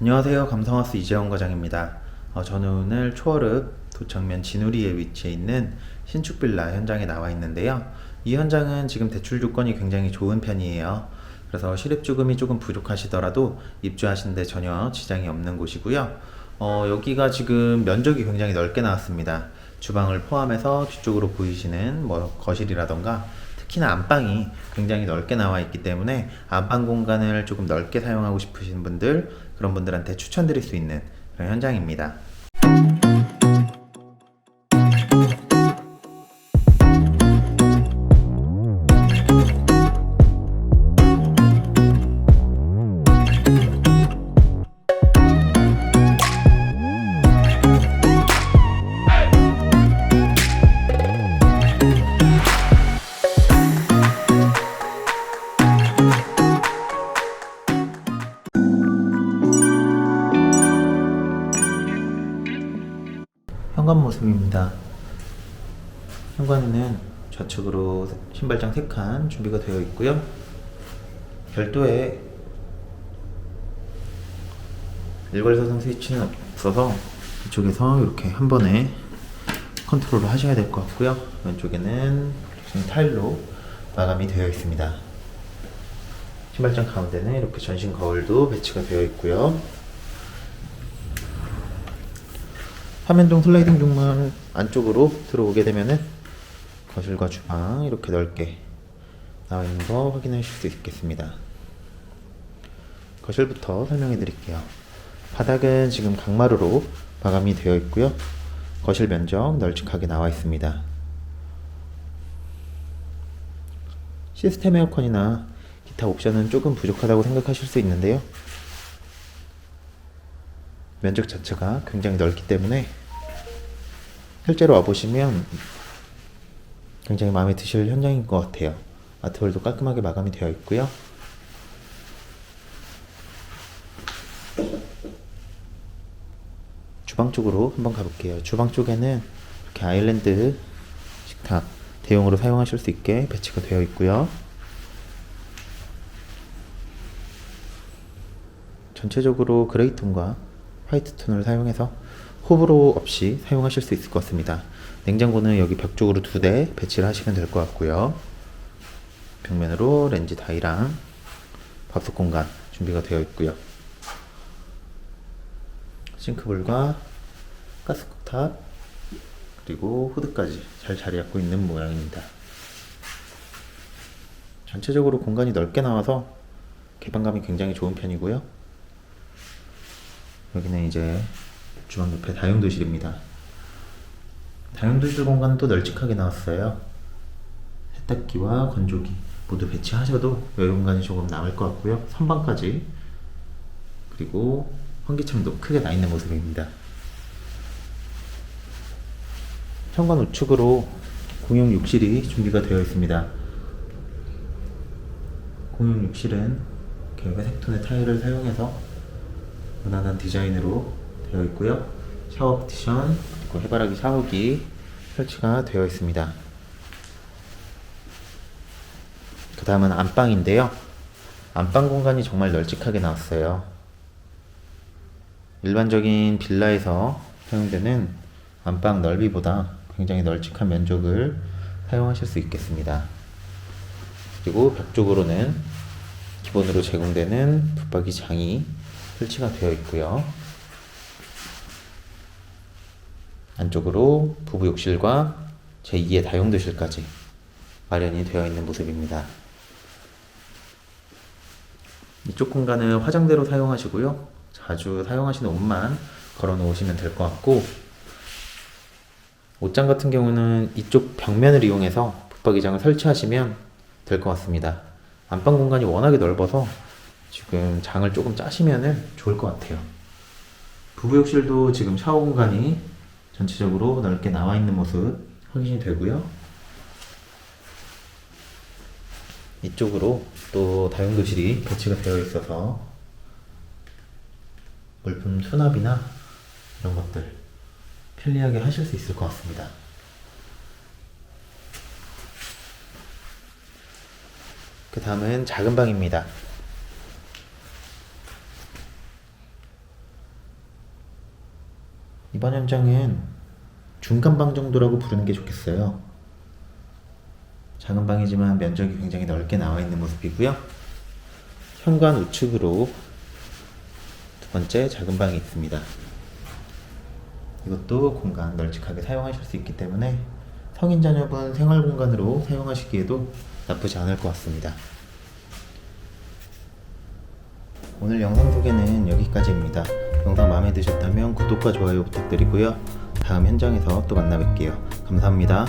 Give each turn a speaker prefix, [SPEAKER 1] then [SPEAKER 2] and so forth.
[SPEAKER 1] 안녕하세요. 감성하우스 이재원 과장입니다. 어, 저는 오늘 초월읍 도청면 진우리에 위치해 있는 신축 빌라 현장에 나와 있는데요. 이 현장은 지금 대출 조건이 굉장히 좋은 편이에요. 그래서 실입주금이 조금 부족하시더라도 입주하시는데 전혀 지장이 없는 곳이고요. 어, 여기가 지금 면적이 굉장히 넓게 나왔습니다. 주방을 포함해서 뒤쪽으로 보이시는 뭐 거실이라던가 특히나 안방이 굉장히 넓게 나와 있기 때문에 안방 공간을 조금 넓게 사용하고 싶으신 분들 그런 분들한테 추천드릴 수 있는 그런 현장입니다. 현관 모습입니다. 현관에는 좌측으로 신발장 3칸 준비가 되어 있고요. 별도의 일괄사성 스위치는 없어서 이쪽에서 이렇게 한 번에 컨트롤을 하셔야 될 것 같고요. 왼쪽에는 타일로 마감이 되어 있습니다. 신발장 가운데는 이렇게 전신 거울도 배치가 되어 있고요. 화면동 슬라이딩 중문 안쪽으로 들어오게 되면은 거실과 주방 이렇게 넓게 나와 있는 거 확인하실 수 있겠습니다. 거실부터 설명해 드릴게요. 바닥은 지금 강마루로 마감이 되어 있고요. 거실 면적 널찍하게 나와 있습니다. 시스템 에어컨이나 기타 옵션은 조금 부족하다고 생각하실 수 있는데요. 면적 자체가 굉장히 넓기 때문에 실제로 와보시면 굉장히 마음에 드실 현장인 것 같아요. 아트월도 깔끔하게 마감이 되어 있고요. 주방 쪽으로 한번 가볼게요. 주방 쪽에는 이렇게 아일랜드 식탁 대용으로 사용하실 수 있게 배치가 되어 있고요. 전체적으로 그레이 톤과 화이트 톤을 사용해서 호불호 없이 사용하실 수 있을 것 같습니다. 냉장고는 여기 벽 쪽으로 두 대 배치를 하시면 될 것 같고요. 벽면으로 렌즈 다이랑 밥솥 공간 준비가 되어 있고요. 싱크볼과 가스쿡탑 그리고 후드까지 잘 자리 잡고 있는 모양입니다. 전체적으로 공간이 넓게 나와서 개방감이 굉장히 좋은 편이고요. 여기는 이제 주방 옆에 다용도실입니다. 다용도실 공간은 또 널찍하게 나왔어요. 세탁기와 건조기 모두 배치하셔도 여유 공간이 조금 남을 것 같고요. 선반까지 그리고 환기창도 크게 나 있는 모습입니다. 현관 우측으로 공용 욕실이 준비가 되어 있습니다. 공용 욕실은 이렇게 회색 톤의 타일을 사용해서 무난한 디자인으로 되어 있고요. 샤워 파티션 그리고 해바라기 샤워기 설치가 되어 있습니다. 그 다음은 안방인데요. 안방 공간이 정말 널찍하게 나왔어요. 일반적인 빌라에서 사용되는 안방 넓이보다 굉장히 널찍한 면적을 사용하실 수 있겠습니다. 그리고 벽 쪽으로는 기본으로 제공되는 붙박이 장이 설치가 되어 있고요. 안쪽으로 부부 욕실과 제2의 다용도실까지 마련이 되어 있는 모습입니다. 이쪽 공간은 화장대로 사용하시고요. 자주 사용하시는 옷만 걸어 놓으시면 될 것 같고 옷장 같은 경우는 이쪽 벽면을 이용해서 붙박이장을 설치하시면 될 것 같습니다. 안방 공간이 워낙에 넓어서 지금 장을 조금 짜시면 좋을 것 같아요. 부부 욕실도 지금 샤워 공간이 전체적으로 넓게 나와 있는 모습 확인이 되고요. 이쪽으로 또 다용도실이 배치가 되어 있어서 물품 수납이나 이런 것들 편리하게 하실 수 있을 것 같습니다. 그 다음은 작은 방입니다. 이번 현장은 중간방 정도라고 부르는 게 좋겠어요. 작은 방이지만 면적이 굉장히 넓게 나와 있는 모습이고요. 현관 우측으로 두 번째 작은 방이 있습니다. 이것도 공간 널찍하게 사용하실 수 있기 때문에 성인 자녀분 생활 공간으로 사용하시기에도 나쁘지 않을 것 같습니다. 오늘 영상 소개는 여기까지입니다. 영상 마음에 드셨다면 구독과 좋아요 부탁드리고요. 다음 현장에서 또 만나 뵐게요. 감사합니다.